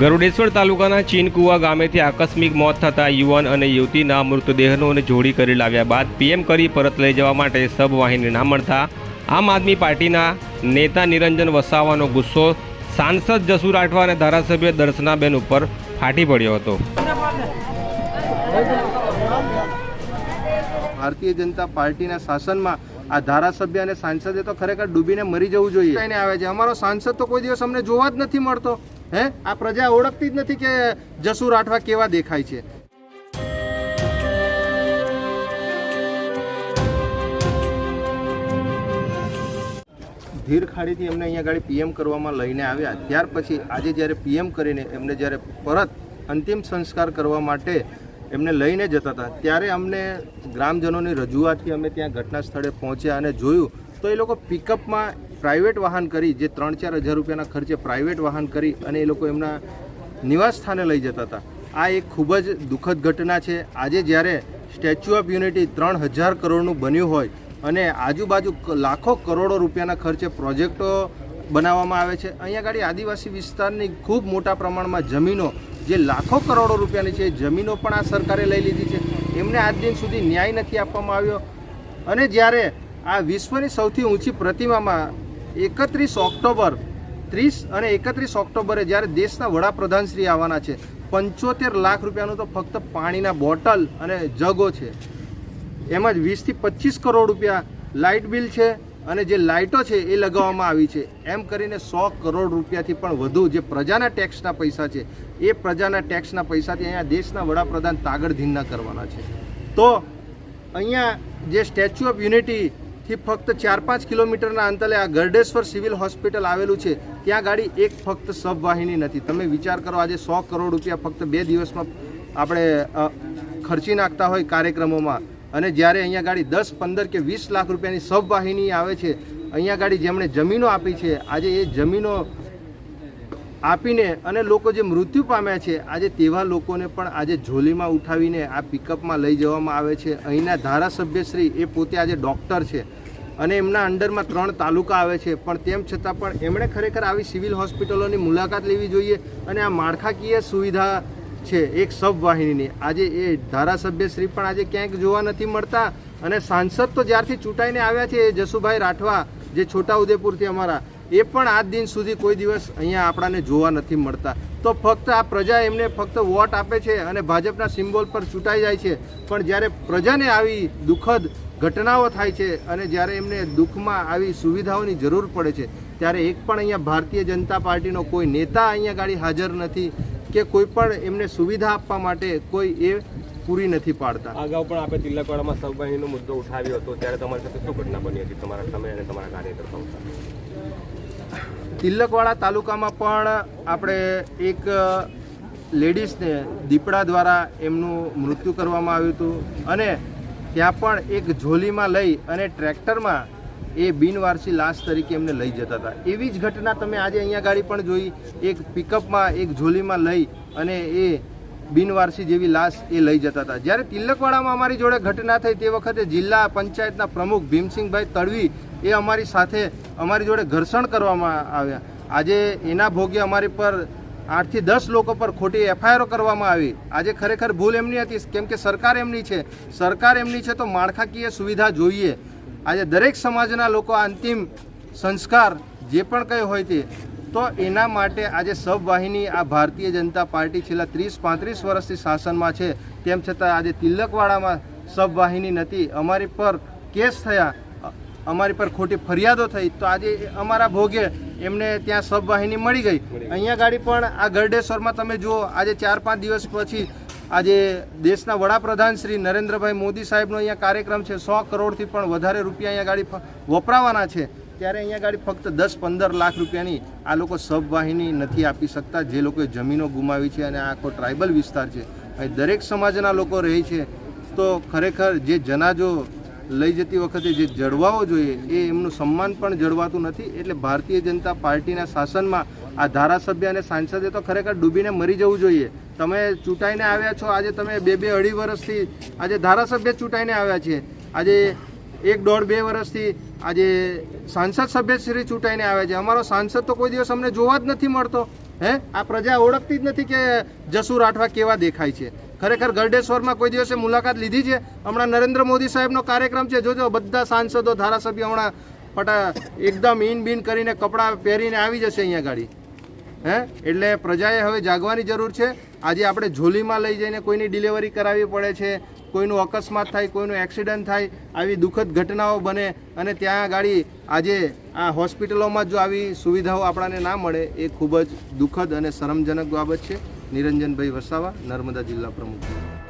ગરુડેશ્વર તાલુકાના ચીનકુવા ગામેથી આકસ્મિક મોત થતા યુવાન અને યુવતીના મૃતદેહનો જોડી કરી લાવ્યા બાદ પીએમ કરી પરત લઈ જવા માટે સબવાહિની ના મળતા આમ આદમી પાર્ટીના નેતા નિરંજન વસાવાનો ગુસ્સો સાંસદ જસુ રાઠવા અને ધારાસભ્ય દર્શનાબેન ઉપર ફાટી પડ્યો હતો. ભારતીય જનતા પાર્ટીના શાસનમાં આ ધારાસભ્ય અને સાંસદે તો ખરેખર ડૂબીને મરી જવું જોઈએ. એને આવે છે. અમારો સાંસદ તો કોઈ દિવસ અમને જોવા જ નથી મળતો. હે? આ પ્રજા ઓળખતી જ નથી કે જસુ રાઠવા કેવા દેખાય છે. ધીર ખાડીથી એમને અહીંયા ગાડી પીએમ કરવામાં લઈને આવ્યા. ત્યાર પછી આજે જ્યારે પીએમ કરીને એમને જ્યારે પરત અંતિમ સંસ્કાર કરવા માટે એમને લઈને જતા હતા, ત્યારે અમને ગ્રામજનોની રજૂઆતથી અમે ત્યાં ઘટના સ્થળે પહોંચ્યા અને જોયું તો એ લોકો પિકઅપમાં પ્રાઇવેટ વાહન કરી, જે ત્રણ ચાર હજાર રૂપિયાના ખર્ચે પ્રાઇવેટ વાહન કરી અને એ લોકો એમના નિવાસ સ્થાને લઈ જતા હતા. આ એક ખૂબ જ દુઃખદ ઘટના છે. આજે જ્યારે સ્ટેચ્યુ ઓફ યુનિટી ત્રણ હજાર કરોડનું બન્યું હોય અને આજુબાજુ લાખો કરોડો રૂપિયાના ખર્ચે પ્રોજેક્ટો બનાવવામાં આવે છે, અહીંયા આગળ આદિવાસી વિસ્તારની ખૂબ મોટા પ્રમાણમાં જમીનો, જે લાખો કરોડો રૂપિયાની છે, એ જમીનો પણ આ સરકારે લઈ લીધી છે. એમને આજ દિન સુધી ન્યાય નથી આપવામાં આવ્યો. અને જ્યારે આ વિશ્વની સૌથી ઊંચી પ્રતિમામાં એકત્રીસ ઓક્ટોબર, ત્રીસ અને એકત્રીસ ઓક્ટોબરે જ્યારે દેશના વડાપ્રધાન શ્રી આવવાના છે, પંચોતેર લાખ રૂપિયાનું તો ફક્ત પાણીના બોટલ અને જગો છે. એમ જ વીસથી પચીસ કરોડ રૂપિયા લાઇટ બિલ છે અને જે લાઇટો છે એ લગાવવામાં આવી છે. એમ કરીને સો કરોડ રૂપિયાથી પણ વધુ જે પ્રજાના ટેક્સના પૈસા છે, એ પ્રજાના ટેક્સના પૈસાથી અહીંયા દેશના વડાપ્રધાન તાગડધીનના કરવાના છે. તો અહીંયા જે સ્ટેચ્યુ ઓફ યુનિટીથી ફક્ત ચાર પાંચ કિલોમીટરના અંતરે આ ગરડેશ્વર સિવિલ હોસ્પિટલ આવેલું છે. ત્યાં ગાડી એક ફક્ત સબવાહિની નથી. તમે વિચાર કરો, આજે સો કરોડ રૂપિયા ફક્ત બે દિવસમાં આપણે ખર્ચી નાખતા હોય કાર્યક્રમોમાં. અને જ્યારે અહીંયા ગાડી દસ, પંદર કે વીસ લાખ રૂપિયાની સબવાહિની આવે છે, અહીંયા ગાડી જેમણે જમીનો આપી છે, આજે એ જમીનો આપીને અને લોકો જે મૃત્યુ પામ્યા છે, આજે તેવા લોકોને પણ આજે ઝોલીમાં ઉઠાવીને આ પિકઅપમાં લઈ જવામાં આવે છે. અહીંના ધારાસભ્યશ્રી એ પોતે આજે ડૉક્ટર છે. અને એમના અંડરમાં ત્રણ તાલુકા આવે છે. પણ તેમ છતાં પણ એમણે ખરેખર આવી સિવિલ હોસ્પિટલોની મુલાકાત લેવી જોઈએ અને આ માળખાકીય સુવિધા છે એક સબવાહિનીની. આજે એ ધારાસભ્યશ્રી પણ આજે ક્યાંક જોવા નથી મળતા અને સાંસદ તો જ્યારથી ચૂંટાઈને આવ્યા છે એ જસુભાઈ રાઠવા, જે છોટાઉદેપુરથી અમારા એ પણ આજ દિન સુધી કોઈ દિવસ અહીંયા આપણાને જોવા નથી મળતા. તો ફક્ત આ પ્રજા એમને ફક્ત વોટ આપે છે અને ભાજપના સિમ્બોલ પર ચૂંટાઈ જાય છે. પણ જ્યારે પ્રજાને આવી દુઃખદ ઘટનાઓ થાય છે અને જ્યારે એમને દુઃખમાં આવી સુવિધાઓની જરૂર પડે છે, ત્યારે એક પણ અહીંયા ભારતીય જનતા પાર્ટીનો કોઈ નેતા અહીંયા ગાડી હાજર નથી કે કોઈ પણ એમને સુવિધા આપવા માટે કોઈ એ પૂરી નથી પાડતા. અગાઉ પણ આપણે તિલકવાડામાં સબવાહિનીનો મુદ્દો ઉઠાવ્યો હતો, ત્યારે તમારી સાથે શું ઘટના બની હતી? તમારા સામે અને તમારા કાર્યકર્તાઓ સાથે. તિલકવાડા તાલુકામાં પણ આપણે એક લેડીઝને દીપડા દ્વારા એમનું મૃત્યુ કરવામાં આવ્યું હતું અને ત્યાં પણ એક ઝોલીમાં લઈ અને ટ્રેક્ટરમાં એ બિનવારસી લાશ તરીકે એમને લઈ જતા હતા. એવી જ ઘટના તમે આજે અહીંયા ગાડી પણ જોઈ. એક પિકઅપમાં એક ઝોલીમાં લઈ અને એ બિનવારસી જેવી લાશ એ લઈ જતા હતા. જ્યારે તિલકવાડામાં અમારી જોડે ઘટના થઈ તે વખતે જિલ્લા પંચાયતના પ્રમુખ ભીમસિંહભાઈ તડવી એ અમારી સાથે અમારી જોડે ઘર્ષણ કરવામાં આવ્યા. આજે એના ભોગે અમારી પર આઠથી દસ લોકો પર ખોટી એફઆઈઆરો કરવામાં આવી. આજે ખરેખર ભૂલ એમની હતી, કેમ કે સરકાર એમની છે. સરકાર એમની છે તો માળખાકીય સુવિધા જોઈએ. આજે દરેક સમાજના લોકો અંતિમ સંસ્કાર જે પણ કંઈ હોય તે તો એના માટે આજે સબવાહિની આ ભારતીય જનતા પાર્ટી છેલ્લા ત્રીસ પાંત્રીસ વર્ષથી શાસનમાં છે. તેમ છતાં આજે તિલકવાડામાં સબવાહિની નથી. અમારી પર કેસ થયા. અમારી પર ખોટી ફરિયાદો થઈ. તો આજે અમારા ભોગે એમને ત્યાં સબવાહિની મળી ગઈ. અહીંયા ગાડી પણ આ ગરડેશ્વરમાં તમે જુઓ આજે ચાર પાંચ દિવસ પછી આજે દેશના વડાપ્રધાન શ્રી નરેન્દ્રભાઈ મોદી સાહેબનો અહીંયા કાર્યક્રમ છે. સો કરોડથી પણ વધારે રૂપિયા અહીંયા ગાડી વપરાવાના છે. ત્યારે અહીંયા ગાડી ફક્ત દસ પંદર લાખ રૂપિયાની આ લોકો સબવાહિની નથી આપી શકતા. જે લોકોએ જમીનો ગુમાવી છે અને આખો ટ્રાઇબલ વિસ્તાર છે. અહીં દરેક સમાજના લોકો રહે છે. તો ખરેખર જે જનાજો લઈ જતી વખતે જે જળવાવો જોઈએ, એ એમનું સન્માન પણ જળવાતું નથી. એટલે ભારતીય જનતા પાર્ટીના શાસનમાં આ ધારાસભ્ય અને સાંસદે તો ખરેખર ડૂબીને મરી જવું જોઈએ. તમે ચૂંટાઈને આવ્યા છો. આજે તમે બે બે અઢી વર્ષથી આજે ધારાસભ્ય ચૂંટાઈને આવ્યા છે. આજે એક દોઢ બે વર્ષથી આજે સાંસદ સભ્ય શ્રી ચૂંટાઈને આવે છે. અમારો સાંસદ તો કોઈ દિવસ અમને જોવા જ નથી મળતો. હે? આ પ્રજા ઓળખતી જ નથી કે જસુ રાઠવા કેવા દેખાય છે. ખરેખર ગરડેશ્વરમાં કોઈ દિવસે મુલાકાત લીધી છે? હમણાં નરેન્દ્ર મોદી સાહેબનો કાર્યક્રમ છે. જોજો, બધા સાંસદો, ધારાસભ્યો હમણાં પટા એકદમ ઇન બિન કરીને કપડાં પહેરીને આવી જશે અહીંયા ગાડી. હે? એટલે પ્રજાએ હવે જાગવાની જરૂર છે. આજે આપણે ઝોલીમાં લઈ જઈને કોઈની ડિલિવરી કરાવવી પડે છે. કોઈનું અકસ્માત થાય, કોઈનું એક્સિડન્ટ થાય, આવી દુઃખદ ઘટનાઓ બને અને ત્યાં ગાડી આજે આ હોસ્પિટલોમાં જો આવી સુવિધાઓ આપણાને ના મળે, એ ખૂબ જ દુઃખદ અને શરમજનક બાબત છે. નિરંજનભાઈ વસાવા, નર્મદા જિલ્લા પ્રમુખ.